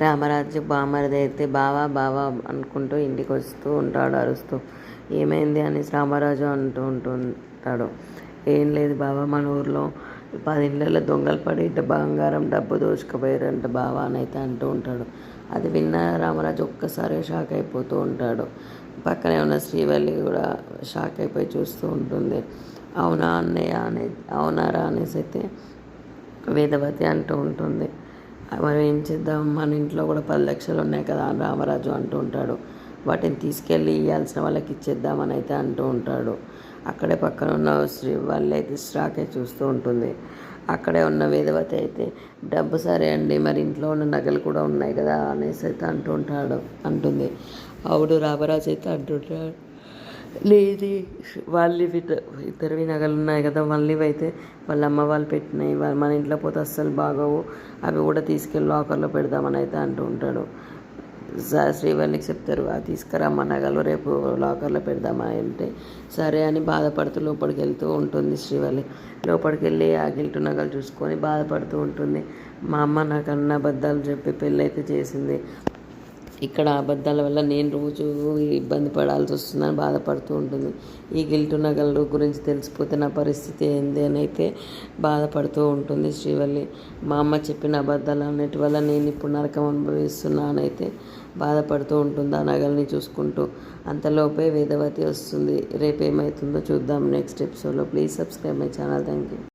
రామరాజు బామరిది అయితే బావా బావా అనుకుంటూ ఇంటికి వస్తూ ఉంటాడు అరుస్తూ. ఏమైంది అని రామరాజు అంటూ ఉంటుంటాడు ఏం లేదు బావా మన ఊర్లో పది ఇళ్ళల్లో దొంగలు పడి బంగారం డబ్బు దోచుకుపోయారంట బావా అని అయితే అంటూ ఉంటాడు. అది విన్న రామరాజు ఒక్కసారి షాక్ అయిపోతూ ఉంటాడు. పక్కనే ఉన్న శ్రీవల్లి కూడా షాక్ అయిపోయి చూస్తూ ఉంటుంది. అవునా అన్నయ్య అనే అవునారా అనేసి అయితే వేదవతి అంటూ ఉంటుంది. మనం ఏం చేద్దాం? మన ఇంట్లో కూడా పది లక్షలు ఉన్నాయి కదా అని రామరాజు అంటూ ఉంటాడు. వాటిని తీసుకెళ్ళి ఇవ్వాల్సిన వాళ్ళకి ఇచ్చేద్దామని అయితే అంటూ ఉంటాడు. అక్కడే పక్కన ఉన్న శ్రీ వాళ్ళు అయితే స్టాకే చూస్తూ ఉంటుంది. అక్కడే ఉన్న వేదవతి అయితే డబ్బు సరే అండి మరి ఇంట్లో ఉన్న నగలు కూడా ఉన్నాయి కదా అనేసి అయితే అంటూ ఉంటాడు అంటుంది. అవుడు రామరాజు అయితే అంటుంటాడు లేది వాళ్ళు ఇద్దరివి నగలు ఉన్నాయి కదా వాళ్ళవి అయితే వాళ్ళ అమ్మ వాళ్ళు పెట్టినాయి మన ఇంట్లో పోతే అస్సలు బాగోవు. అవి కూడా తీసుకెళ్ళి లాకర్లో పెడదామని అయితే అంటూ ఉంటాడు. శ్రీవల్లికి చెప్తారు అది తీసుకురమ్మ నగలు రేపు లాకర్లో పెడదామా అంటే సరే అని బాధపడుతూ లోపలికి వెళ్తూ ఉంటుంది శ్రీవల్లి లోపలికి వెళ్ళి ఆ గిల్టు నగలు చూసుకొని బాధపడుతూ ఉంటుంది. మా అమ్మ నాకన్నా అబద్ధాలు చెప్పి పెళ్ళైతే చేసింది. ఇక్కడ అబద్ధాల వల్ల నేను రోజు ఇబ్బంది పడాల్సి వస్తుందని బాధపడుతూ ఉంటుంది. ఈ గిల్టు నగల గురించి తెలిసిపోతే నా పరిస్థితి ఏంది అని అయితే బాధపడుతూ ఉంటుంది శ్రీవల్లి. మా అమ్మ చెప్పిన అబద్ధాలు అన్నిటి వల్ల నేను ఇప్పుడు నరకం అనుభవిస్తున్నానైతే బాధపడుతూ ఉంటుంది ఆ నగల్ని చూసుకుంటూ. అంతలోపే వేదవతి వస్తుంది. రేపు ఏమవుతుందో చూద్దాం నెక్స్ట్ ఎపిసోడ్లో. Please subscribe my channel. Thank you